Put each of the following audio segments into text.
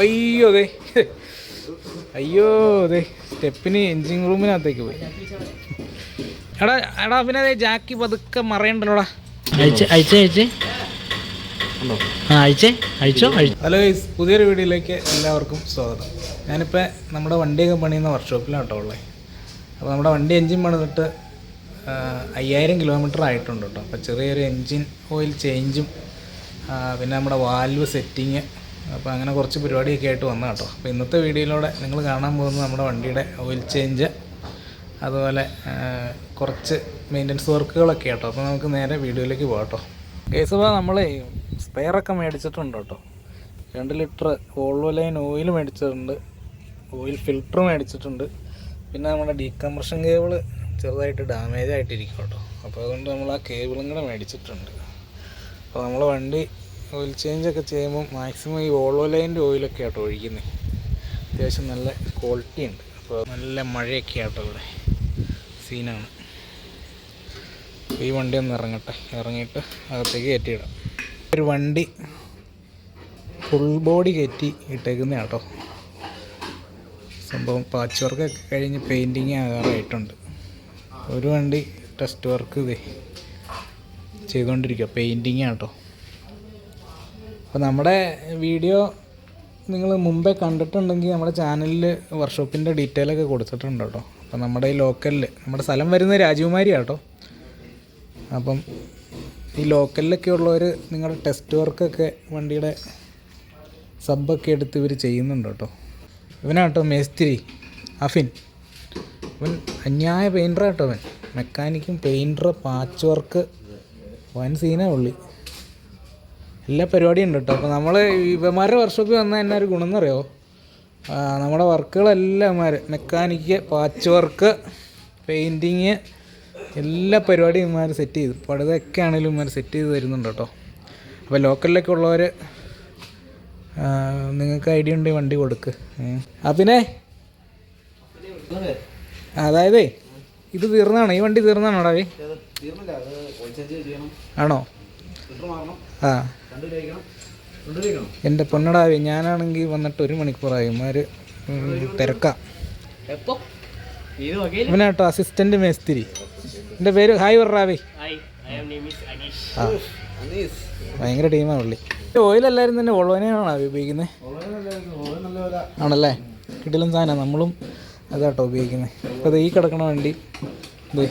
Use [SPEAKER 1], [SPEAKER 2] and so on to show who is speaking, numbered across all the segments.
[SPEAKER 1] അയ്യോ അതെ അയ്യോ അതെ സ്റ്റെപ്പിന് എൻജിൻ റൂമിനകത്തേക്ക് പോയി. എടാ എടാ പിന്നെ അതെ ജാക്കി പതുക്കെ മറയണ്ടല്ലോടാ.
[SPEAKER 2] അയച്ച് അയച്ച് അയച്ച്. ആ അയച്ചേ
[SPEAKER 1] ഹലോ ഗൈസ് പുതിയൊരു വീഡിയോയിലേക്ക് എല്ലാവർക്കും സ്വാഗതം. ഞാനിപ്പോൾ നമ്മുടെ വണ്ടിയൊക്കെ പണിയുന്ന വർക്ക്ഷോപ്പിലാണ് കേട്ടോ ഉള്ളത് അപ്പോൾ നമ്മുടെ വണ്ടി എൻജിൻ പണിതിട്ട് അയ്യായിരം കിലോമീറ്റർ ആയിട്ടുണ്ട് കേട്ടോ. അപ്പോൾ ചെറിയൊരു എൻജിൻ ഓയിൽ ചേഞ്ചും പിന്നെ നമ്മുടെ വാൽവ് സെറ്റിങ് അപ്പോൾ അങ്ങനെ കുറച്ച് പരിപാടിയൊക്കെ ആയിട്ട് വന്ന കേട്ടോ. അപ്പോൾ ഇന്നത്തെ വീഡിയോയിലൂടെ നിങ്ങൾ കാണാൻ പോകുന്നത് നമ്മുടെ വണ്ടിയുടെ ഓയിൽ ചേഞ്ച് അതുപോലെ കുറച്ച് മെയിന്റനൻസ് വർക്കുകളൊക്കെ കേട്ടോ അപ്പോൾ നമുക്ക് നേരെ വീഡിയോയിലേക്ക് പോകാം കേട്ടോ. കേസ് നമ്മൾ സ്പെയറൊക്കെ മേടിച്ചിട്ടുണ്ട് കേട്ടോ. രണ്ട് ലിറ്റർ വോൾവോ ലൈൻ ഓയിൽ മേടിച്ചിട്ടുണ്ട്. ഓയിൽ ഫിൽറ്റർ മേടിച്ചിട്ടുണ്ട്. പിന്നെ നമ്മുടെ ഡീകംപ്രഷൻ കേബിൾ ചെറുതായിട്ട് ഡാമേജ് ആയിട്ടിരിക്കും കേട്ടോ. അപ്പോൾ അതുകൊണ്ട് നമ്മൾ ആ കേബിളും കൂടെ മേടിച്ചിട്ടുണ്ട്. അപ്പോൾ നമ്മൾ വണ്ടി ഓയിൽ ചേഞ്ചൊക്കെ ചെയ്യുമ്പോൾ മാക്സിമം ഈ വോൾവോ ലൈന്റെ ഓയിലൊക്കെ ആട്ടോ ഒഴിക്കുന്നത് അത്യാവശ്യം നല്ല ക്വാളിറ്റി ഉണ്ട്. അപ്പോൾ നല്ല മഴയൊക്കെ ആട്ടോ ഇവിടെ. സീനാണ് ഈ വണ്ടി ഒന്ന് ഇറങ്ങട്ടെ. ഇറങ്ങിയിട്ട് അകത്തേക്ക് കയറ്റിയിടാം. ഒരു വണ്ടി ഫുൾ ബോഡി കയറ്റി ഇട്ടേക്കുന്ന കേട്ടോ സംഭവം പാച്ച് വർക്കൊക്കെ കഴിഞ്ഞ് പെയിന്റിങ് ആകാറായിട്ടുണ്ട്. ഒരു വണ്ടി ടെസ്റ്റ് വർക്ക് ഇതേ ചെയ്തുകൊണ്ടിരിക്കുക പെയിന്റിങ് കേട്ടോ അപ്പോൾ നമ്മുടെ വീഡിയോ നിങ്ങൾ മുമ്പേ കണ്ടിട്ടുണ്ടെങ്കിൽ നമ്മുടെ ചാനലിൽ വർക്ക്ഷോപ്പിന്റെ ഡീറ്റെയിൽ ഒക്കെ കൊടുത്തിട്ടുണ്ട് കേട്ടോ. അപ്പോൾ നമ്മുടെ ഈ ലോക്കലിൽ നമ്മുടെ സ്ഥലം വരുന്ന രാജകുമാരി കേട്ടോ. അപ്പം ഈ ലോക്കലിലൊക്കെ ഉള്ളവർ നിങ്ങളുടെ ടെസ്റ്റ് വർക്കൊക്കെ വണ്ടിയുടെ സബ്ബൊക്കെ എടുത്ത് ഇവർ ചെയ്യുന്നുണ്ട് കേട്ടോ. ഇവനാട്ടോ മേസ്തിരി അഫിൻ. ഇവൻ അന്യായ പെയിന്ററാട്ടോ അവൻ മെക്കാനിക്കും പെയിന്റർ പാച്ച് വർക്ക് വൻ സീനാ ഉള്ളി. എല്ലാ പരിപാടിയും ഉണ്ട് കേട്ടോ അപ്പോൾ നമ്മൾ ഇവന്മാരുടെ വർക്ക്ഷോപ്പിൽ വന്നാൽ എന്നാ ഒരു ഗുണം എന്നറിയോ നമ്മുടെ വർക്കുകളെല്ലാം ഇവന്മാർ മെക്കാനിക്ക് പാച്ച് വർക്ക് പെയിന്റിങ് എല്ലാ പരിപാടിയും ഇവന്മാർ സെറ്റ് ചെയ്തു. പടുതൊക്കെ ആണെങ്കിലും ഇവന്മാർ സെറ്റ് ചെയ്ത് തരുന്നുണ്ട് കേട്ടോ അപ്പോൾ ലോക്കലിലൊക്കെ ഉള്ളവർ നിങ്ങൾക്ക് ഐഡിയ ഉണ്ട് വണ്ടി കൊടുക്ക്. ആ പിന്നെ? അതായതേ ഇത് തീർന്നാണ്? ഈ വണ്ടി തീർന്നാണോ ആണോ? ആ. എന്റെ പൊന്നടാവേ ഞാനാണെങ്കിൽ വന്നിട്ട് ഒരു മണിക്കൂറായി. ഇമാര് തിരക്കാം. ഇവനാട്ടോ അസിസ്റ്റന്റ് മേസ്തിരി. എന്റെ പേര് ഹായ് വർറാവേ ഭയങ്കര ടീമാണ് പുള്ളി. ഓയിലല്ലായിരുന്നു തന്നെ ഒളവനെയാണ് ഉപയോഗിക്കുന്നത് ആണല്ലേ? കിട്ടിലും സാധനം. നമ്മളും അതാട്ടോ ഉപയോഗിക്കുന്നത് അപ്പോൾ അത് ഈ കിടക്കണ വണ്ടി. ഇത്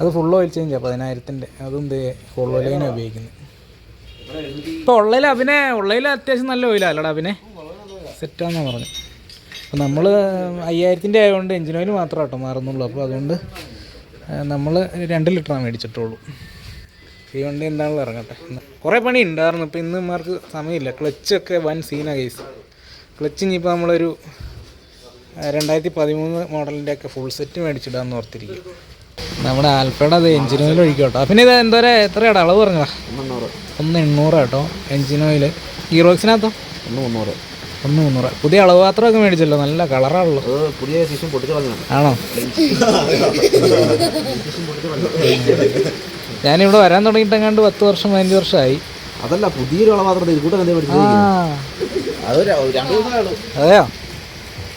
[SPEAKER 1] അത് ഫുൾ ഓയിൽ ചേഞ്ചാ പതിനായിരത്തിന്റെ അതും ഇത് ഫുൾ ഓയിലാണ് ഉപയോഗിക്കുന്നത് ഇപ്പോൾ ഉള്ളതിൽ അഭിനെ ഉള്ളതിൽ അത്യാവശ്യം നല്ല ഓയിലല്ലടാ അഭിനെ സെറ്റാന്നാ പറഞ്ഞു. അപ്പോൾ നമ്മൾ അയ്യായിരത്തിന്റെ ആയതുകൊണ്ട് എഞ്ചിൻ ഓയിൽ മാത്രം കേട്ടോ മാറുന്നുള്ളൂ. അപ്പോൾ അതുകൊണ്ട് നമ്മൾ രണ്ട് ലിറ്ററാണ് മേടിച്ചിട്ടുള്ളൂ. ഈ വണ്ടി എന്താണെങ്കിലും ഇറങ്ങട്ടെ കുറേ പണി ഉണ്ടായിരുന്നു ഇപ്പോൾ ഇന്ന് മാർക്ക് സമയമില്ല. ക്ലച്ചൊക്കെ വൻ സീന കേസ് ക്ലച്ച് ഇനിയിപ്പോൾ നമ്മളൊരു രണ്ടായിരത്തി പതിമൂന്ന് മോഡലിന്റെ ഒക്കെ ഫുൾ സെറ്റ് മേടിച്ചിടാന്ന് ഓർത്തിരിക്കും നമ്മുടെ ആൽഫയുടെ അത് എഞ്ചിനോയിൽ ഒഴിക്കും കേട്ടോ പിന്നെ ഇത് എന്തോരം? എത്രയാണ് അളവ് പറഞ്ഞതാ ഒന്ന് എണ്ണൂറ് കേട്ടോ എഞ്ചിൻ ഓയിൽ ഹീറോക്സിനകത്തോ
[SPEAKER 3] ഒന്ന് മുന്നൂറ്.
[SPEAKER 1] ഒന്ന് മുന്നൂറ്. പുതിയ അളവ് പാത്രമൊക്കെ മേടിച്ചല്ലോ നല്ല കളറാണല്ലോ.
[SPEAKER 3] പുതിയ ശിശു പൊട്ടിച്ചു
[SPEAKER 1] ആണോ? ഞാനിവിടെ വരാൻ തുടങ്ങിയിട്ടെങ്ങാണ്ട് പത്ത് വർഷം പതിനഞ്ച് വർഷമായി.
[SPEAKER 3] അതല്ല പുതിയൊരു കളപാത്രം ഇത് കൂട്ടം എന്തേ
[SPEAKER 1] ആ.
[SPEAKER 3] പഠിച്ചത് അത് ര- രണ്ട് ദിവസമേ ഉള്ളൂ.
[SPEAKER 1] അതെയോ?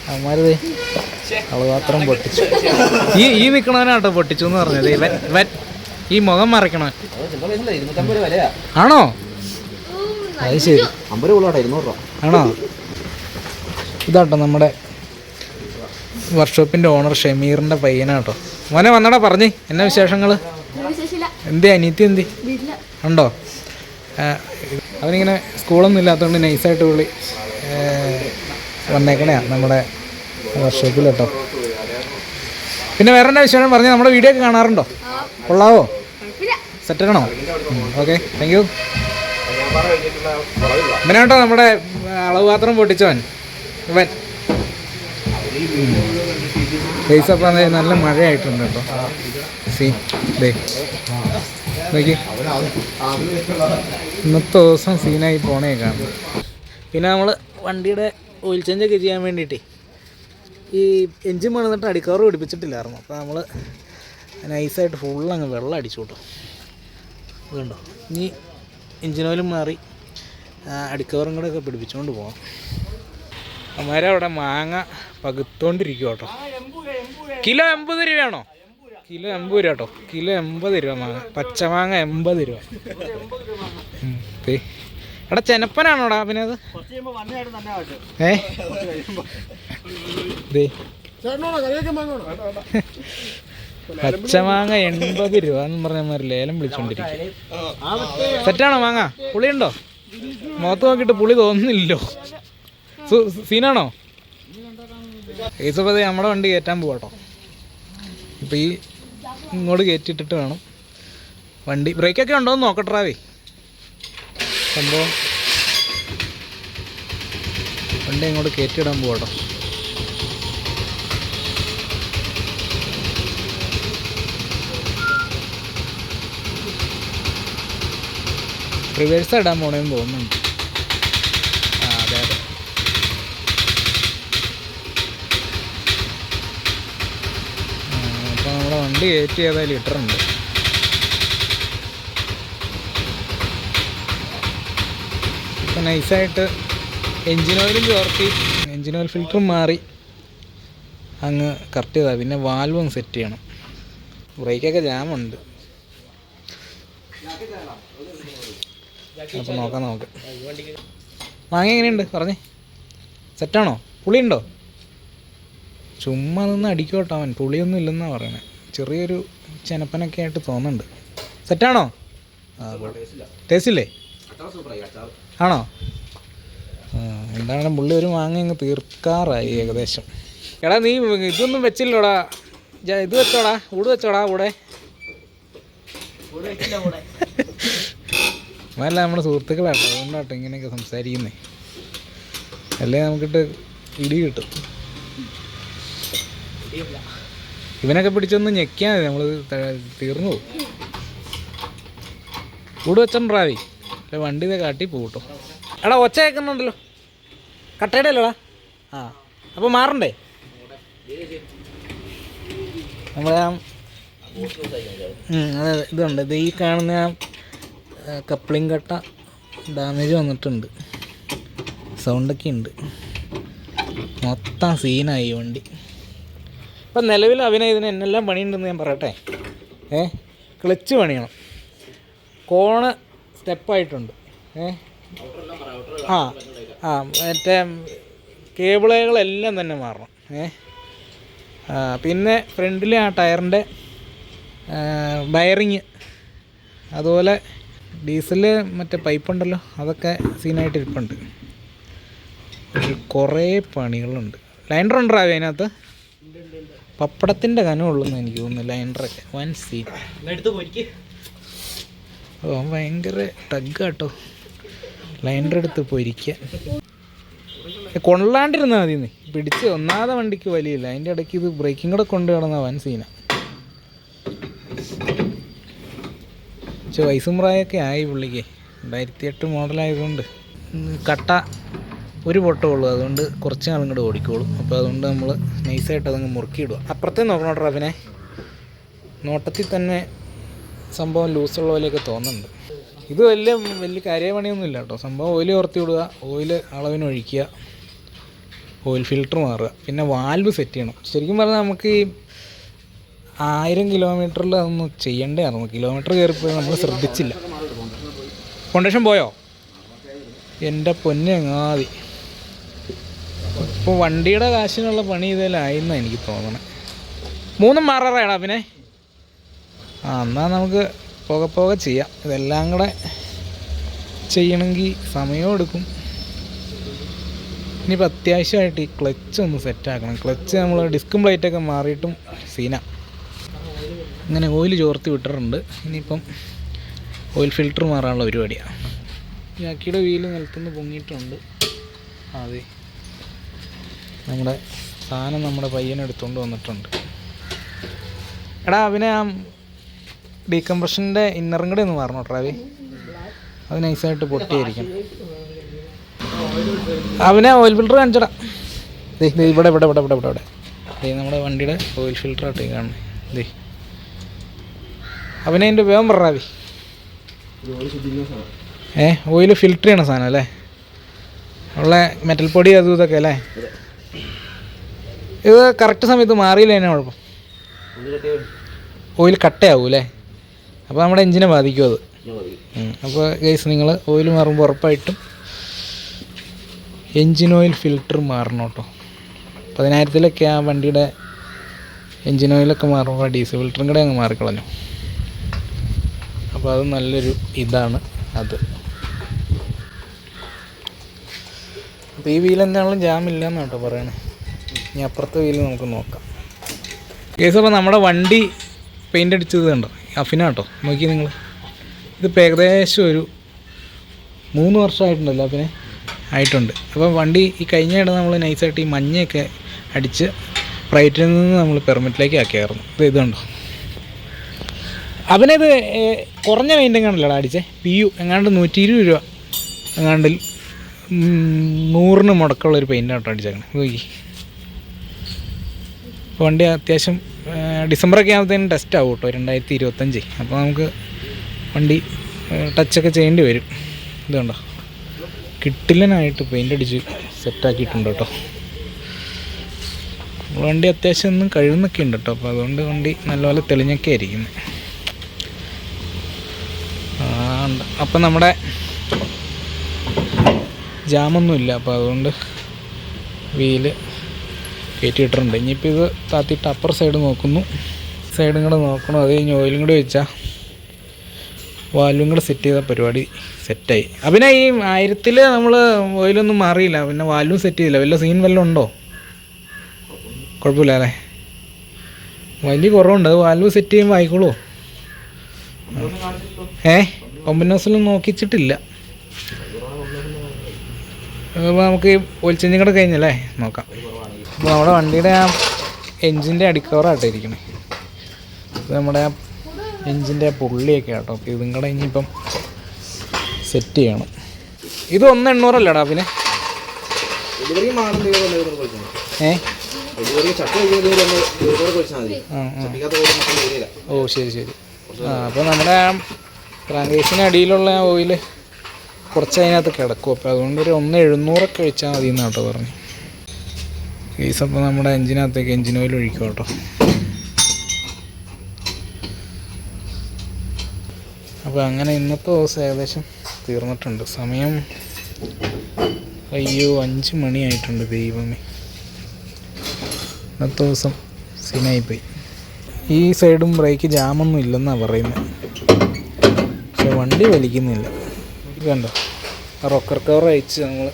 [SPEAKER 1] അമ്മാരുതേ അളവാത്രം പൊട്ടിച്ചു. ഈ ഈ വിൽക്കണവനാട്ടോ പൊട്ടിച്ചു എന്ന് പറഞ്ഞത്. ഇവൻ ഇവൻ ഈ മുഖം
[SPEAKER 3] വിലയാ.
[SPEAKER 1] ആണോ? അത് ശരി.
[SPEAKER 3] അമ്പത് രൂപ ഉള്ളൂട്ടോ ഇരുന്നൂറ് രൂപ.
[SPEAKER 1] ആണോ? ഇതാട്ടോ നമ്മുടെ വർക്ക്ഷോപ്പിന്റെ ഓണർ ഷമീറിന്റെ പയ്യനാട്ടോ. മോനെ വന്നടാ പറഞ്ഞേ. എന്നാ വിശേഷങ്ങൾ എന്തേ അനിയത്തി എന്തി? ഉണ്ടോ? അവനിങ്ങനെ സ്കൂളൊന്നും ഇല്ലാത്തതുകൊണ്ട് നൈസായിട്ട് പുള്ളി വന്നേക്കണേ വന്നേക്കണയാ നമ്മുടെ വർക്ക്ഷോപ്പിൽ കേട്ടോ. പിന്നെ വേറെ എന്നാ വിശേഷം? പറഞ്ഞ് നമ്മുടെ വീഡിയോ ഒക്കെ കാണാറുണ്ടോ? കൊള്ളാവോ? സെറ്റ് സെറ്റാണോ ഓക്കെ താങ്ക് യു ഇവനാട്ടോ നമ്മുടെ അളവ് പാത്രം പൊട്ടിച്ചവൻ. ഇവൻ. പൈസ അപ്പം നല്ല മഴയായിട്ടുണ്ട് കേട്ടോ. സീ ദേ. നോക്കി. ഇന്നത്തെ ദിവസം സീനായി പോണേ കാണും പിന്നെ നമ്മൾ വണ്ടിയുടെ ഓയിൽ ചേഞ്ചൊക്കെ ചെയ്യാൻ വേണ്ടിയിട്ട് ഈ എഞ്ചിൻ മണിന്നിട്ട് അടിക്കവർ പിടിപ്പിച്ചിട്ടില്ലായിരുന്നു. അപ്പോൾ നമ്മൾ നൈസായിട്ട് ഫുൾ അങ്ങ് വെള്ളം അടിച്ചു കേട്ടോ അതുണ്ടോ ഇനി എഞ്ചിൻ ഓയിലും മാറി അടിക്കവറും കൂടെ ഒക്കെ പിടിപ്പിച്ചുകൊണ്ട് പോകാം അമ്മമാരെ അവിടെ മാങ്ങ പകുത്തോണ്ടിരിക്കും കേട്ടോ. കിലോ എൺപത് രൂപയാണോ? കിലോ എൺപത് രൂപ കേട്ടോ. കിലോ എൺപത് രൂപ മാങ്ങ. പച്ചമാങ്ങ എൺപത് രൂപ. എടാ ചെനപ്പനാണോടാ പിന്നെ അത് ഏ? ദേ. പച്ചമാങ്ങ എൺപത് രൂപ എന്ന് പറഞ്ഞ മാതിരി ലേലം വിളിച്ചോണ്ടിരിക്കും സെറ്റാണോ മാങ്ങ? പുളിയുണ്ടോ? മുഖത്ത് നോക്കിയിട്ട് പുളി തോന്നുന്നില്ലോ സീനാണോ? ഈസപ്പത് നമ്മുടെ വണ്ടി കയറ്റാൻ പോവാട്ടോ ഇപ്പം ഈ ഇങ്ങോട്ട് കയറ്റിയിട്ടിട്ട് വേണം. വണ്ടി ബ്രേക്കൊക്കെ ഉണ്ടോ എന്ന് നോക്കട്രാവേ സംഭവം. വണ്ടി ഇങ്ങോട്ട് കയറ്റിയിടാൻ പോവാട്ടോ റിവേഴ്സ് ഇടാൻ പോണേന്ന് തോന്നുന്നുണ്ട്. ആ അതെ അതെ. അപ്പോൾ നമ്മുടെ വണ്ടി കയറ്റി ഏതായാലും ഇട്ടിട്ടുണ്ട് ഇപ്പം നൈസായിട്ട് എൻജിൻ ഓയിലും ചോർത്തി. എൻജിൻ ഓയിൽ ഫിൽറ്ററും മാറി. അങ്ങ് കറക്റ്റ് ചെയ്താൽ പിന്നെ വാൽവും സെറ്റ് ചെയ്യണം. ബ്രേക്കൊക്കെ ജാമുണ്ട് അപ്പോൾ നോക്കാം നമുക്ക് മാങ്ങ എങ്ങനെയുണ്ട്? പറഞ്ഞേ. സെറ്റാണോ? പുളിയുണ്ടോ? ചുമ്മാ നിന്ന് അടിക്കോട്ടോ അവൻ. പുളിയൊന്നും ഇല്ലെന്നാണ് പറയണേ. ചെറിയൊരു ചെനപ്പനൊക്കെ ആയിട്ട് തോന്നുന്നുണ്ട്. സെറ്റാണോ? ടേസ്റ്റില്ലേ ആണോ? എന്താണ് പുള്ളി ഒരു മാങ്ങ അങ്ങ് തീർക്കാറായി ഏകദേശം. എടാ നീ ഇതൊന്നും വെച്ചില്ലോടാ? ഇത് വെച്ചോടാ. ഊട് വെച്ചോടാ കൂടെ അതല്ല നമ്മുടെ സുഹൃത്തുക്കളാട്ടോ അതുകൊണ്ടാട്ടോ ഇങ്ങനെയൊക്കെ സംസാരിക്കുന്നേ. അല്ലേ നമുക്കിട്ട് ഇടി കിട്ടും. ഇവനൊക്കെ പിടിച്ചൊന്ന് ഞെക്കിയാൽ മതി. നമ്മൾ തീർന്നു പോകും കൂട് വെച്ചോണ്ടാവി അല്ലെ വണ്ടി ഇതേ കാട്ടി പോകട്ടോ എടാ ഒച്ച കേൾക്കുന്നുണ്ടല്ലോ കട്ടയുടെ ആ അപ്പോൾ മാറണ്ടേ? നമ്മളെ അതെ ഇതുണ്ട്. ഇത് ഈ കാണുന്ന കപ്ലിംഗ് കട്ട ഡാമേജ് വന്നിട്ടുണ്ട്. സൗണ്ടൊക്കെ ഉണ്ട്. മൊത്തം സീനായി വണ്ടി. ഇപ്പം നിലവിൽ അഭിനയ ഇതിന് എന്നെല്ലാം പണിയുണ്ടെന്ന് ഞാൻ പറയട്ടെ. ഏ ക്ലച്ച് പണിയണം. കോണ് സ്റ്റെപ്പായിട്ടുണ്ട് ഏ ആ ആ മറ്റേ കേബിളുകളെല്ലാം തന്നെ മാറണം. ഏ പിന്നെ ഫ്രണ്ടിലെ ആ ടയറിന്റെ വയറിങ് അതുപോലെ ഡീസൽ മറ്റേ പൈപ്പ് ഉണ്ടല്ലോ അതൊക്കെ സീനായിട്ട് ഇരിപ്പുണ്ട്. കുറേ പണികളുണ്ട്. ലൈൻഡർ ഉണ്ടോ അതിനകത്ത്? പപ്പടത്തിന്റെ കനമുള്ളെന്ന് എനിക്ക് തോന്നുന്നു ലൈൻഡറൊക്കെ വൻ സീൻ ഓ ഭയങ്കര ടഗ് കേട്ടോ ലൈൻഡർ എടുത്ത് പൊരിക്കാൻ കൊള്ളാണ്ടിരുന്നാൽ മതി നീ പിടിച്ച് ഒന്നാമത്തെ വണ്ടിക്ക് വലിയില്ല. അതിന്റെ ഇടയ്ക്ക് ഇത് ബ്രേക്കിംഗ് കൂടെ കൊണ്ട് കിടന്ന വൻ സീന പക്ഷെ വയസ്സും പ്രായമൊക്കെ ആയി പുള്ളിക്ക്. രണ്ടായിരത്തി എട്ട് മോഡലായതുകൊണ്ട് കട്ട ഒരു പൊട്ടേ ഉള്ളൂ. അതുകൊണ്ട് കുറച്ച് നാളും കൂടെ ഓടിക്കോളും. അപ്പോൾ അതുകൊണ്ട് നമ്മൾ നൈസായിട്ട് അതങ്ങ് മുറുക്കിയിടുക. അപ്പുറത്തേ നോക്കണം കേട്ടോ പിന്നെ നോട്ടത്തിൽ തന്നെ സംഭവം ലൂസുള്ള പോലെയൊക്കെ തോന്നുന്നുണ്ട്. ഇത് വലിയ വലിയ കാര്യപണിയൊന്നുമില്ല കേട്ടോ. സംഭവം ഓയിൽ ഓർത്തി വിടുക ഓയിൽ അളവിന് ഒഴിക്കുക ഓയിൽ ഫിൽറ്റർ മാറുക. പിന്നെ വാൽവ് സെറ്റ് ചെയ്യണം. ശരിക്കും പറഞ്ഞാൽ നമുക്ക് ഈ ആയിരം കിലോമീറ്ററിൽ അതൊന്നും ചെയ്യേണ്ടതായിരുന്നു കിലോമീറ്റർ കയറിപ്പോയി നമ്മൾ ശ്രദ്ധിച്ചില്ല. ഫൗണ്ടേഷൻ പോയോ? എന്റെ പൊന്നെങ്ങാതി ഇപ്പോൾ വണ്ടിയുടെ കാശിനുള്ള പണി ഇതിലായിന്നാണ് എനിക്ക് തോന്നണേ. മൂന്നും മാറാറായടാ പിന്നെ. ആ എന്നാൽ നമുക്ക് പോകെ പോകെ ചെയ്യാം. ഇതെല്ലാം കൂടെ ചെയ്യണമെങ്കിൽ സമയവും എടുക്കും. ഇനിയിപ്പോൾ അത്യാവശ്യമായിട്ട് ഈ ക്ലച്ച് ഒന്ന് സെറ്റാക്കണം ക്ലച്ച് നമ്മൾ ഡിസ്കും പ്ലേറ്റൊക്കെ മാറിയിട്ടും സീന. ഇങ്ങനെ ഓയിൽ ചോർത്തി വിട്ടിട്ടുണ്ട്. ഇനിയിപ്പം ഓയിൽ ഫിൽറ്റർ മാറാനുള്ള പരിപാടിയാണ് ജാക്കിയുടെ വീൽ നിലത്തുനിന്ന് പൊങ്ങിയിട്ടുണ്ട്. അതെ നമ്മുടെ സാധനം നമ്മുടെ പയ്യനെടുത്തുകൊണ്ട് വന്നിട്ടുണ്ട്. എടാ അവനെ ആ ഡീകംപ്രഷന്റെ ഇന്നറും കൂടെ ഒന്ന് മാറണം ട്രാവി അത് നൈസായിട്ട് പൊട്ടിയായിരിക്കും അവനെ ഓയിൽ ഫിൽറ്റർ കാണിച്ചടാ. ഇവിടെ ഇവിടെ ഇവിടെ ഇവിടെ ഇവിടെ. ഇവിടെ നമ്മുടെ വണ്ടിയുടെ ഓയിൽ ഫിൽറ്റർ ആയിട്ട് കാണുന്നത് ദേ. അവനെ എന്റെ ഉപയോഗം പറഞ്ഞാവി ഏ ഓയിൽ ഫിൽറ്റർ ചെയ്യണ സാധനം അല്ലേ? ഉള്ള മെറ്റൽ പൊടി അതും ഇതൊക്കെ അല്ലേ? ഇത് കറക്റ്റ് സമയത്ത് മാറിയില്ല എന്നെ കുഴപ്പം? ഓയിൽ കട്ടയാവും അല്ലേ? അപ്പോൾ നമ്മുടെ എഞ്ചിനെ ബാധിക്കും അത്. അപ്പോൾ ഗൈസ് നിങ്ങൾ ഓയിൽ മാറുമ്പോൾ ഉറപ്പായിട്ടും എഞ്ചിൻ ഓയിൽ ഫിൽറ്റർ മാറണം കേട്ടോ. പതിനായിരത്തിലൊക്കെ ആ വണ്ടിയുടെ എൻജിൻ ഓയിലൊക്കെ മാറുമ്പോൾ ഡീസൽ ഫിൽട്ടറും കൂടെ അങ്ങ് മാറിക്കളഞ്ഞു. അപ്പോൾ അത് നല്ലൊരു ഇതാണ് അത്. അപ്പോൾ ഈ വീൽ എന്താണെങ്കിലും ജാമില്ല എന്നാണ് കേട്ടോ പറയണേ. ഇനി അപ്പുറത്തെ വീൽ നമുക്ക് നോക്കാം. കേസ് അപ്പോൾ നമ്മുടെ വണ്ടി പെയിന്റ് അടിച്ചത് കണ്ടോ? അഫിന കേട്ടോ നോക്കി നിങ്ങൾ ഇതിപ്പോൾ ഏകദേശം ഒരു മൂന്ന് വർഷമായിട്ടുണ്ടല്ലോ അപ്പിനെ ആയിട്ടുണ്ട്. അപ്പോൾ വണ്ടി ഈ കഴിഞ്ഞ ഇടം നമ്മൾ നൈസായിട്ട് ഈ മഞ്ഞയൊക്കെ അടിച്ച് പ്രൈറ്റിൽ നിന്ന് നമ്മൾ പെർമിറ്റിലേക്ക് ആക്കിയായിരുന്നു. ഇത് ഇതുണ്ടോ അവനത് കുറഞ്ഞ പെയിന്റ് എങ്ങാണ്ടല്ലടാ അടിച്ചേ? പി യു എങ്ങാണ്ട് നൂറ്റി ഇരുപത് രൂപ. എങ്ങാണ്ട് നൂറിന് മുടക്കമുള്ള ഒരു പെയിന്റ് ആട്ടോ അടിച്ചേക്കണേ. നോക്കി. വണ്ടി അത്യാവശ്യം ഡിസംബറൊക്കെ ആകുമ്പോഴത്തേനും ടെസ്റ്റ് ആവും കേട്ടോ രണ്ടായിരത്തി ഇരുപത്തഞ്ച് അപ്പോൾ നമുക്ക് വണ്ടി ടച്ചൊക്കെ ചെയ്യേണ്ടി വരും. ഇതുണ്ടോ കിട്ടില്ലനായിട്ട് പെയിന്റ് അടിച്ച് സെറ്റാക്കിയിട്ടുണ്ട് കേട്ടോ. വണ്ടി അത്യാവശ്യം ഒന്നും കഴിവുന്നൊക്കെ ഉണ്ട് കേട്ടോ. അപ്പോൾ അതുകൊണ്ട് വണ്ടി നല്ലപോലെ തെളിഞ്ഞൊക്കെ ആയിരിക്കുന്നത് ഉണ്ട്. അപ്പം നമ്മുടെ ജാമൊന്നുമില്ല. അപ്പോൾ അതുകൊണ്ട് വീൽ കയറ്റിയിട്ടുണ്ട് ഇനിയിപ്പോൾ ഇത് താത്തിയിട്ട് അപ്പർ സൈഡ് നോക്കുന്നു. സൈഡും കൂടെ നോക്കണം. അത് കഴിഞ്ഞ് ഓയിലും കൂടെ വെച്ചാൽ വാൽവും കൂടെ സെറ്റ് ചെയ്ത പരിപാടി സെറ്റായി പിന്നെ ഈ ആയിരത്തിൽ നമ്മൾ ഓയിലൊന്നും മാറിയില്ല. പിന്നെ വാൽവും സെറ്റ് ചെയ്തില്ല. വല്ല സീൻ വല്ലതും ഉണ്ടോ? കുഴപ്പമില്ല അല്ലേ? വലിയ കുറവുണ്ട്. വാൽവ് സെറ്റ് ചെയ്യുമ്പോൾ ആയിക്കോളൂ ഏ? കൊമ്പനോസിലും നോക്കിച്ചിട്ടില്ല. അപ്പോൾ നമുക്ക് ഓയിൽ ചേഞ്ചും കൂടെ കഴിഞ്ഞല്ലേ? നോക്കാം. അപ്പോൾ നമ്മുടെ വണ്ടിയുടെ ആ എൻജിന്റെ അടിക്കവറാട്ടോ ഇരിക്കണേ. ഇത് നമ്മുടെ ആ എൻജിന്റെ പുള്ളിയൊക്കെ ആട്ടോ. അപ്പോൾ ഇതും കൂടെ ഇനിയിപ്പം സെറ്റ് ചെയ്യണം. ഇത് ഒന്ന് എണ്ണൂറല്ലടാ പിന്നെ. ഏ? ഓ ശരി ശരി. ആ അപ്പോൾ നമ്മുടെ ക്രാങ്കേസിന് അടിയിലുള്ള ആ ഓയിൽ കുറച്ച് അതിനകത്ത് കിടക്കും. അപ്പോൾ അതുകൊണ്ട് ഒരു ഒന്ന് എഴുന്നൂറൊക്കെ ഒഴിച്ചാൽ മതി എന്നാണ് കേട്ടോ പറഞ്ഞു. കേസ് അപ്പോൾ നമ്മുടെ എഞ്ചിനകത്തേക്ക് എഞ്ചിൻ ഓയിൽ ഒഴിക്കും കേട്ടോ. അപ്പോൾ അങ്ങനെ ഇന്നത്തെ ദിവസം ഏകദേശം തീർന്നിട്ടുണ്ട്. സമയം അയ്യോ അഞ്ച് മണിയായിട്ടുണ്ട് ദൈവമേ. ഇന്നത്തെ ദിവസം സിനായിപ്പോയി ഈ സൈഡും ബ്രേക്ക് ജാമൊന്നും ഇല്ലെന്നാണ് പറയുന്നത് വണ്ടി വലിക്കുന്നില്ല. കണ്ടോ? റൊക്കർ കവർ അയച്ച് നമ്മൾ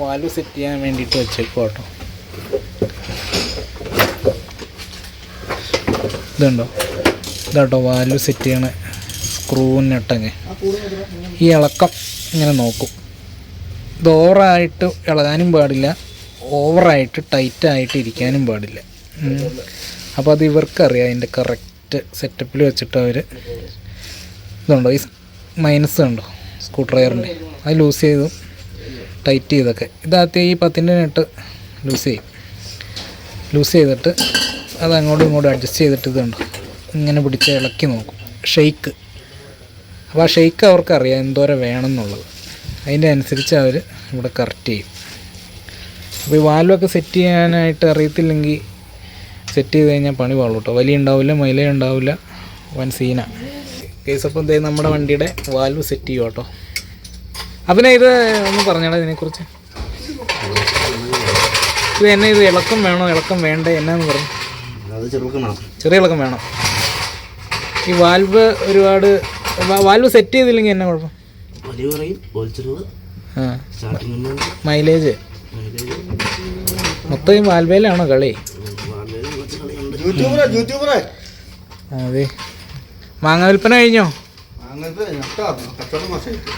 [SPEAKER 1] വാൽവ് സെറ്റ് ചെയ്യാൻ വേണ്ടിയിട്ട് വെച്ചേക്കും കേട്ടോ. ഇതുണ്ടോ ഇതാട്ടോ വാൽവ് സെറ്റ് ചെയ്യണ സ്ക്രൂവിനിട്ടങ്ങ് ഈ ഇളക്കം ഇങ്ങനെ നോക്കും. ഇത് ഓവറായിട്ട് ഇളകാനും പാടില്ല. ഓവറായിട്ട് ടൈറ്റായിട്ട് ഇരിക്കാനും പാടില്ല. അപ്പോൾ അത് ഇവർക്കറിയാം അതിന്റെ കറക്റ്റ് സെറ്റപ്പിൽ വെച്ചിട്ട് അവർ ഇതുണ്ടോ? ഈ മൈനസ് ഉണ്ടോ? സ്ക്രൂ ഡ്രൈവറിന്റെ അത് ലൂസ് ചെയ്തു ടൈറ്റ് ചെയ്തൊക്കെ. ഇതാദ്യം ഈ പത്തിന്റെ നെട്ട് ലൂസ് ചെയ്യും. ലൂസ് ചെയ്തിട്ട് അത് അങ്ങോട്ടും ഇങ്ങോട്ടും അഡ്ജസ്റ്റ് ചെയ്തിട്ട് ഇതുണ്ടോ? ഇങ്ങനെ പിടിച്ച് ഇളക്കി നോക്കും. ഷെയ്ക്ക് അപ്പോൾ ആ ഷെയ്ക്ക് അവർക്കറിയാം എന്തോരം വേണമെന്നുള്ളത്. അതിന്റെ അനുസരിച്ച് അവർ ഇവിടെ കറക്റ്റ് ചെയ്യും. അപ്പോൾ ഈ വാൽവൊക്കെ സെറ്റ് ചെയ്യാനായിട്ട് അറിയത്തില്ലെങ്കിൽ സെറ്റ് ചെയ്ത് കഴിഞ്ഞാൽ പണി പാടുള്ളൂ കേട്ടോ. വലിയ ഉണ്ടാവില്ല മൈലേജ് ഉണ്ടാവില്ല വൻ സീന കേസ് അപ്പം എന്തേ നമ്മുടെ വണ്ടിയുടെ വാൽവ് സെറ്റ് ചെയ്യും കേട്ടോ. അപ്പം ഇത് ഒന്ന് പറഞ്ഞോടാ ഇതിനെക്കുറിച്ച്. ഇത് എന്നെ ഇത് ഇളക്കം വേണോ ഇളക്കം വേണ്ടേ എന്നാന്ന് പറഞ്ഞു. ചെറിയ ഇളക്കം വേണം. ഈ വാൽവ് ഒരുപാട് വാൽവ് സെറ്റ് ചെയ്തില്ലെങ്കിൽ എന്നാ കുഴപ്പം? മൈലേജ്. മൊത്തം ഈ വാൽവേലാണോ കളി?
[SPEAKER 3] യൂട്യൂബറെ
[SPEAKER 1] അതെ. മാങ്ങ വിൽപ്പന കഴിഞ്ഞോ?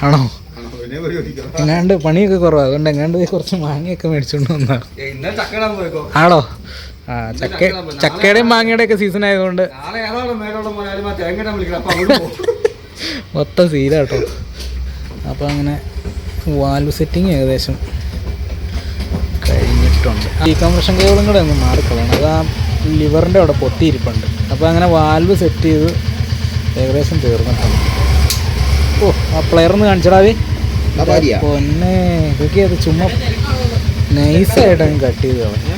[SPEAKER 1] ആണോ? എങ്ങാണ്ട് പണിയൊക്കെ കുറവാ. അതുകൊണ്ട് എങ്ങാണ്ട് കുറച്ച് മാങ്ങയൊക്കെ മേടിച്ചുകൊണ്ട് വന്നാ ആണോ? ആ ചക്ക ചക്കയുടെയും മാങ്ങയുടെയും ഒക്കെ സീസൺ ആയതുകൊണ്ട്. മൊത്തം സീലാട്ടോ അപ്പോൾ അങ്ങനെ വാൽവ് സെറ്റിങ് ഏകദേശം കഴിഞ്ഞിട്ടുണ്ട്. ഈ കംപ്രഷൻ കേബിളും കൂടെ ഒന്ന് മാറിക്കളയണം. അത് ലിവറിന്റെ അവിടെ പൊട്ടിയിരിപ്പുണ്ട്. അപ്പോൾ അങ്ങനെ വാൽവ് സെറ്റ് ചെയ്ത് ഏകദേശം തീർന്നിട്ടുണ്ട്. ഓ ആ പ്ലെയർ ഒന്ന് കാണിച്ചടാവേ? പൊന്നെ ഇതൊക്കെ അത് ചുമ്മാ നൈസായിട്ട് അങ്ങ് കട്ട് ചെയ്ത് കളഞ്ഞു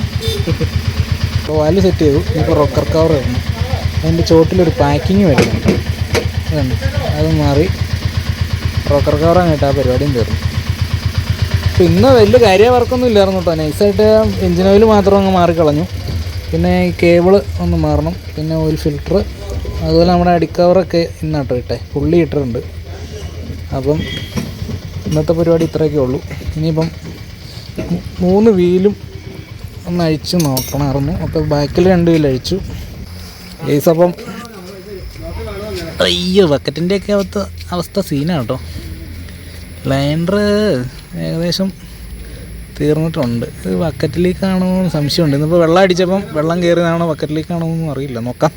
[SPEAKER 1] അപ്പോൾ വാൽ സെറ്റ് ചെയ്തു. ഇപ്പോൾ റൊക്കർ കവർ വരുന്നു അതിന്റെ ചോട്ടിലൊരു പാക്കിങ് വരുന്നുണ്ട് അതുണ്ട് അത് മാറി. റോക്കർ കവർ അങ്ങോട്ട് ആ പരിപാടിയും തീർന്നു. പിന്നെ ഇന്ന് വലിയ കാര്യ വർക്കൊന്നും ഇല്ലായിരുന്നു കേട്ടോ. നൈസായിട്ട് എഞ്ചിൻ ഓയിൽ മാത്രം അങ്ങ് മാറിക്കളഞ്ഞു. പിന്നെ ഈ കേബിൾ ഒന്ന് മാറണം. പിന്നെ ഓയിൽ ഫിൽറ്റർ അതുപോലെ നമ്മുടെ അടിക്കവറൊക്കെ ഇന്നാട്ടോ ഇട്ടെ. പുള്ളി ഇട്ടിട്ടുണ്ട്. അപ്പം ഇന്നത്തെ പരിപാടി ഇത്രയൊക്കെ ഉള്ളൂ. ഇനിയിപ്പം മൂന്ന് വീലും ഒന്ന് അഴിച്ച് നോക്കണമായിരുന്നു അപ്പോൾ ബാക്കിൽ രണ്ട് വീൽ അഴിച്ചു. ഏസ് അപ്പം അയ്യോ ബക്കറ്റിന്റെയൊക്കെ അവസ്ഥ അവസ്ഥ സീനാണ് കേട്ടോ. ലൈൻഡർ ഏകദേശം തീർന്നിട്ടുണ്ട്. ഇത് ബക്കറ്റ് ലീക്കാണോ എന്ന് സംശയമുണ്ട്. ഇന്നിപ്പോൾ വെള്ളം അടിച്ചപ്പം വെള്ളം കയറിയതാണോ ബക്കറ്റ് ലീക്കാണോ എന്നും അറിയില്ല. നോക്കാം.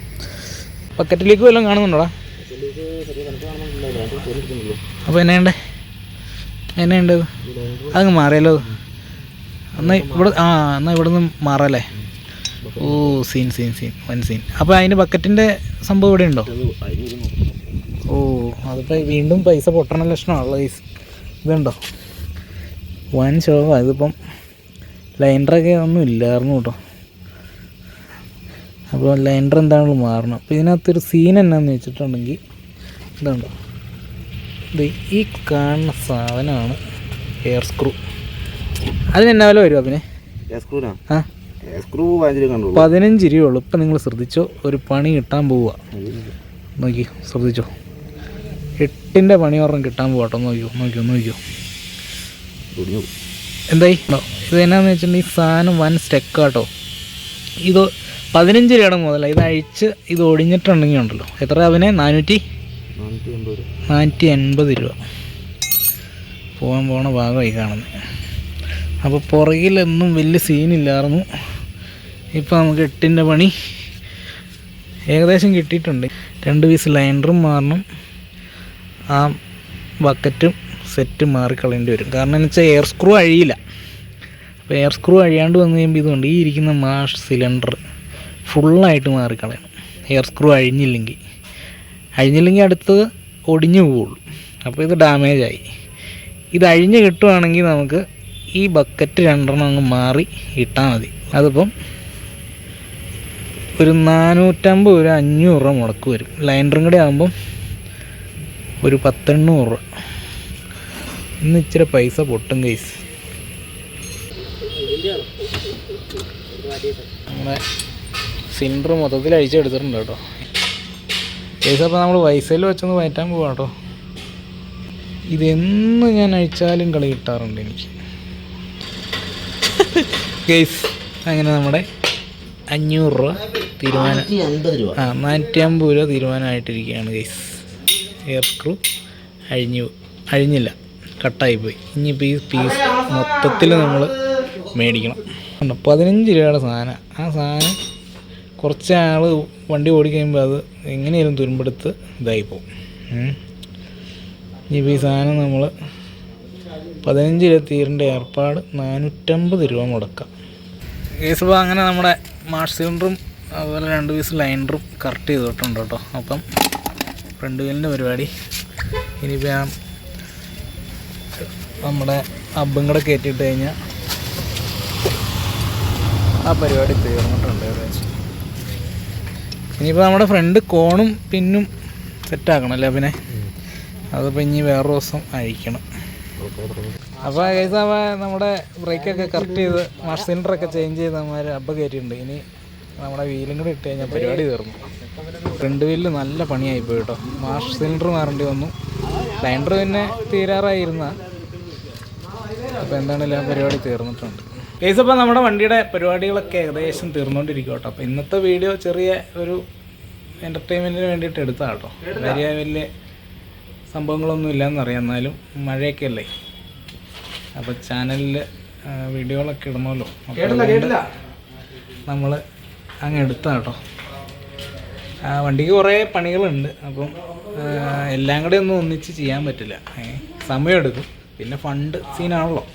[SPEAKER 1] ബക്കറ്റ് ലീക്ക് വല്ലതും കാണുന്നുണ്ടോടാ? അപ്പോൾ എന്നെയുണ്ട് എന്നെയുണ്ട് അതങ്ങ് മാറിയല്ലോ എന്നാൽ ഇവിടെ ആ എന്നാൽ ഇവിടെ നിന്ന് മാറല്ലേ? ഓ സീൻ സീൻ സീൻ വൻ സീൻ അപ്പോൾ അതിന്റെ ബക്കറ്റിന്റെ സംഭവം ഇവിടെ ഉണ്ടോ? ഓ അതിപ്പോൾ വീണ്ടും പൈസ പൊട്ടണ ലക്ഷണമാണല്ലോ ഇതുണ്ടോ? വൻ ശോഭ. ഇതിപ്പം ലൈൻഡറൊക്കെ ഒന്നും ഇല്ലായിരുന്നു കേട്ടോ. അപ്പോൾ ലൈൻഡർ എന്താണല്ലോ മാറണം. അപ്പോൾ ഇതിനകത്തൊരു സീൻ എന്നാന്ന് വെച്ചിട്ടുണ്ടെങ്കിൽ ഇതുണ്ടോ. ഇത് ഈ കാണുന്ന സാധനമാണ് എയർ സ്ക്രൂ അതിന് എന്നാ വില വരുമോ പിന്നെ ആ.
[SPEAKER 3] രൂപ
[SPEAKER 1] പതിനഞ്ച് രൂപയുള്ളൂ ഇപ്പം നിങ്ങൾ ശ്രദ്ധിച്ചോ ഒരു പണി കിട്ടാൻ പോവുക. നോക്കി ശ്രദ്ധിച്ചോ? എട്ടിന്റെ പണി ഒരെണ്ണം കിട്ടാൻ പോകട്ടോ നോക്കിയോ നോക്കിയോ നോക്കിയോ.
[SPEAKER 3] തുടിഞ്ഞു
[SPEAKER 1] എന്തായി? ഇത് എന്നാന്ന് വെച്ചിട്ടുണ്ടെങ്കിൽ ഈ സാധനം വൻ സ്റ്റെക്കാട്ടോ ഇത് പതിനഞ്ച് രൂപയുടെ മുതല ഇത് അഴിച്ച് ഇത് ഒടിഞ്ഞിട്ടുണ്ടെങ്കിൽ ഉണ്ടല്ലോ. എത്ര അവനെ? നാനൂറ്റി?
[SPEAKER 3] നാനൂറ്റി എൺപത് രൂപ.
[SPEAKER 1] നാനൂറ്റി എൺപത് രൂപ. പോകാൻ പോണ ഭാഗമായി കാണുന്നത്. അപ്പോൾ പുറകിലൊന്നും വലിയ സീനില്ലായിരുന്നു ഇപ്പോൾ നമുക്ക് എട്ടിന്റെ പണി. ഏകദേശം കിട്ടിയിട്ടുണ്ട്. രണ്ട് പീസ് ലൈൻഡറും മാറണം. ആ ബക്കറ്റും സെറ്റ് മാറിക്കളയേണ്ടി വരും. കാരണം എന്ന് വെച്ചാൽ എയർ സ്ക്രൂ അഴിയില്ല. അപ്പോൾ എയർ സ്ക്രൂ അഴിയാണ്ട് വന്നു കഴിയുമ്പോൾ ഇതുകൊണ്ട് ഈ ഇരിക്കുന്ന മാഷ് സിലിണ്ടർ ഫുള്ളായിട്ട് മാറിക്കളയണം. Air screw അഴിഞ്ഞില്ലെങ്കിൽ. അഴിഞ്ഞില്ലെങ്കിൽ അടുത്തത് ഒടിഞ്ഞു പോവുള്ളൂ അപ്പോൾ ഇത് ഡാമേജായി ഇത് അഴിഞ്ഞ് കിട്ടുവാണെങ്കിൽ നമുക്ക് ഈ ബക്കറ്റ് രണ്ടെണ്ണം അങ്ങ് മാറി ഇട്ടാൽ മതി. അതിപ്പം ഒരു നാനൂറ്റമ്പത് ഒരു അഞ്ഞൂറ് രൂപ മുടക്ക് വരും. ലൈൻഡറും കൂടെ ആകുമ്പം ഒരു പത്തെണ്ണൂറ് രൂപ. ഇന്ന് ഇച്ചിരി പൈസ പൊട്ടും കൈസ് നമ്മുടെ സിലിണ്ടർ മൊത്തത്തിൽ അഴിച്ചെടുത്തിട്ടുണ്ട് കേട്ടോ. കേസ് അപ്പോൾ നമ്മൾ വൈസയിൽ വെച്ചൊന്ന് വയറ്റാൻ പോവാം കേട്ടോ. ഇതെന്ന് ഞാൻ അഴിച്ചാലും കളി കിട്ടാറുണ്ട് എനിക്ക്. കേസ് അങ്ങനെ നമ്മുടെ അഞ്ഞൂറ് രൂപ തീരുമാനം. ആ നാനൂറ്റി അമ്പത് രൂപ തീരുമാനമായിട്ടിരിക്കുകയാണ് കേസ് എയർ ക്രൂ അഴിഞ്ഞു അഴിഞ്ഞില്ല. കട്ടായിപ്പോയി. ഇനിയിപ്പോൾ ഈ പീസ് മൊത്തത്തിൽ നമ്മൾ മേടിക്കണം. പതിനഞ്ച് രൂപയുടെ സാധനം. ആ സാധനം കുറച്ച് ആൾ വണ്ടി ഓടിക്കഴിയുമ്പോൾ അത് എങ്ങനെയാലും തുരുമ്പെടുത്ത് പോകും ഇനി ഈ സാധനം നമ്മൾ പതിനഞ്ച് രൂപ തീരേണ്ട ഏർപ്പാട് നാനൂറ്റമ്പത് രൂപ മുടക്കാം. കേസ് ഇപ്പോൾ അങ്ങനെ നമ്മുടെ മാഷ് സിലിണ്ടറും അതുപോലെ രണ്ട് പീസ് ലൈൻഡറും കറക്റ്റ് ചെയ്തിട്ടുണ്ട് കേട്ടോ. അപ്പം ഫ്രണ്ട് വീലിന്റെ പരിപാടി. ഇനിയിപ്പോൾ ഞാൻ നമ്മുടെ അബ്ബും കൂടെ കയറ്റിയിട്ട് കഴിഞ്ഞാൽ ആ പരിപാടി തീർന്നിട്ടുണ്ട് ഏകദേശം. ഇനിയിപ്പോൾ നമ്മുടെ ഫ്രണ്ട് കോണും പിന്നും സെറ്റാക്കണം അല്ലേ പിന്നെ അതിപ്പോൾ ഇനി വേറൊരു ദിവസം അഴിക്കണം അപ്പോൾ കേസ് നമ്മുടെ ബ്രേക്കൊക്കെ കറക്റ്റ് ചെയ്ത് മാഷ് സിലിണ്ടറൊക്കെ ചേഞ്ച് ചെയ്ത് നമ്മൾ അബ്ബ കയറ്റിയിട്ടുണ്ട്. ഇനി നമ്മുടെ വീലും കൂടെ ഇട്ട് കഴിഞ്ഞാൽ പരിപാടി തീർന്നു. ഫ്രണ്ട് വീലിൽ നല്ല പണിയായിപ്പോയി കേട്ടോ. മാഷ് സിലിണ്ടർ മാറേണ്ടി വന്നു. സിലിണ്ടർ പിന്നെ തീരാറായിരുന്ന അപ്പോൾ എന്താണെങ്കിലും ആ പരിപാടി തീർന്നിട്ടുണ്ട്? കേസ് അപ്പോൾ നമ്മുടെ വണ്ടിയുടെ പരിപാടികളൊക്കെ ഏകദേശം തീർന്നുകൊണ്ടിരിക്കും കേട്ടോ അപ്പോൾ ഇന്നത്തെ വീഡിയോ ചെറിയ ഒരു എന്റർടൈൻമെന്റിന് വേണ്ടിയിട്ട് എടുത്ത കേട്ടോ വലിയ വലിയ സംഭവങ്ങളൊന്നും ഇല്ലയെന്നറിയാം എന്നാലും മഴയൊക്കെ അല്ലേ അപ്പോൾ ചാനലിൽ വീഡിയോകളൊക്കെ ഇടണമല്ലോ. നമ്മൾ അങ്ങ് എടുത്താ കേട്ടോ ആ വണ്ടിക്ക് കുറേ പണികളുണ്ട്. അപ്പം എല്ലാം കൂടെ ഒന്നും ഒന്നിച്ച് ചെയ്യാൻ പറ്റില്ല. സമയമെടുക്കും. പിന്നെ ഫണ്ട് സീനാണല്ലോ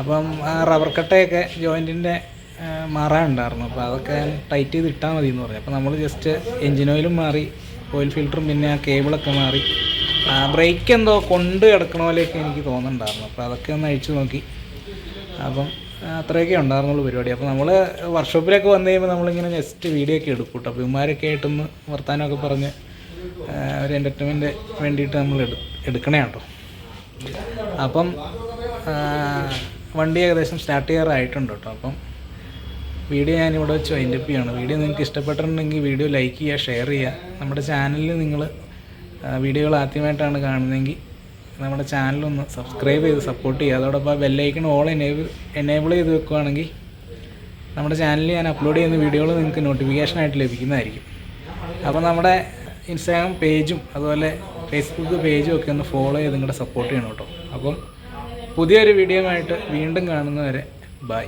[SPEAKER 1] അപ്പം ആ റബ്ബർ കട്ടയൊക്കെ ജോയിന്റിന്റെ മാറാനുണ്ടായിരുന്നു. അപ്പോൾ അതൊക്കെ ടൈറ്റ് ചെയ്ത് ഇട്ടാൽ മതി എന്ന് പറഞ്ഞു അപ്പോൾ നമ്മൾ ജസ്റ്റ് എൻജിൻ ഓയിലും മാറി ഓയിൽ ഫിൽറ്ററും പിന്നെ ആ കേബിളൊക്കെ മാറി ബ്രേക്ക് എന്തോ കൊണ്ട് കിടക്കണ പോലെയൊക്കെ എനിക്ക് തോന്നുന്നുണ്ടായിരുന്നു. അപ്പോൾ അതൊക്കെ ഒന്ന് അഴിച്ചു നോക്കി. അപ്പം ആ, അത്രയൊക്കെ ഉണ്ടായിരുന്നുള്ളൂ പരിപാടി. അപ്പോൾ നമ്മൾ വർക്ക്ഷോപ്പിലൊക്കെ വന്നു കഴിയുമ്പോൾ നമ്മളിങ്ങനെ ജസ്റ്റ് വീഡിയോ ഒക്കെ എടുക്കും കേട്ടോ അപ്പോൾ ഇമാരൊക്കെ ആയിട്ടൊന്ന് വർത്താനമൊക്കെ പറഞ്ഞ് ഒരു എന്റർടൈൻമെന്റ് വേണ്ടിയിട്ട് നമ്മൾ എടു എടുക്കണേ കേട്ടോ അപ്പം ആ, വണ്ടി ഏകദേശം സ്റ്റാർട്ട് ചെയ്യാറായിട്ടുണ്ട് കേട്ടോ. അപ്പം വീഡിയോ ഞാനിവിടെ വെച്ച് വൈൻഡപ്പ് ചെയ്യാണ്. വീഡിയോ നിങ്ങൾക്ക് ഇഷ്ടപ്പെട്ടിട്ടുണ്ടെങ്കിൽ വീഡിയോ ലൈക്ക് ചെയ്യുക ഷെയർ ചെയ്യുക. നമ്മുടെ ചാനലിൽ നിങ്ങൾ വീഡിയോകൾ ആദ്യമായിട്ടാണ് കാണുന്നതെങ്കിൽ നമ്മുടെ ചാനലൊന്ന് സബ്സ്ക്രൈബ് ചെയ്ത് സപ്പോർട്ട് ചെയ്യുക. അതോടൊപ്പം ബെല്ലൈക്കൺ ഓൾ എനേബിൾ എനേബിൾ ചെയ്ത് വെക്കുകയാണെങ്കിൽ നമ്മുടെ ചാനലിൽ ഞാൻ അപ്ലോഡ് ചെയ്യുന്ന വീഡിയോകൾ നിങ്ങൾക്ക് നോട്ടിഫിക്കേഷനായിട്ട് ലഭിക്കുന്നതായിരിക്കും. അപ്പോൾ നമ്മുടെ ഇൻസ്റ്റാഗ്രാം പേജും അതുപോലെ ഫേസ്ബുക്ക് പേജും ഒക്കെ ഒന്ന് ഫോളോ ചെയ്ത് നിങ്ങളുടെ സപ്പോർട്ട് ചെയ്യണം കേട്ടോ. അപ്പം പുതിയൊരു വീഡിയോ ആയിട്ട് വീണ്ടും കാണുന്നവരെ ബൈ.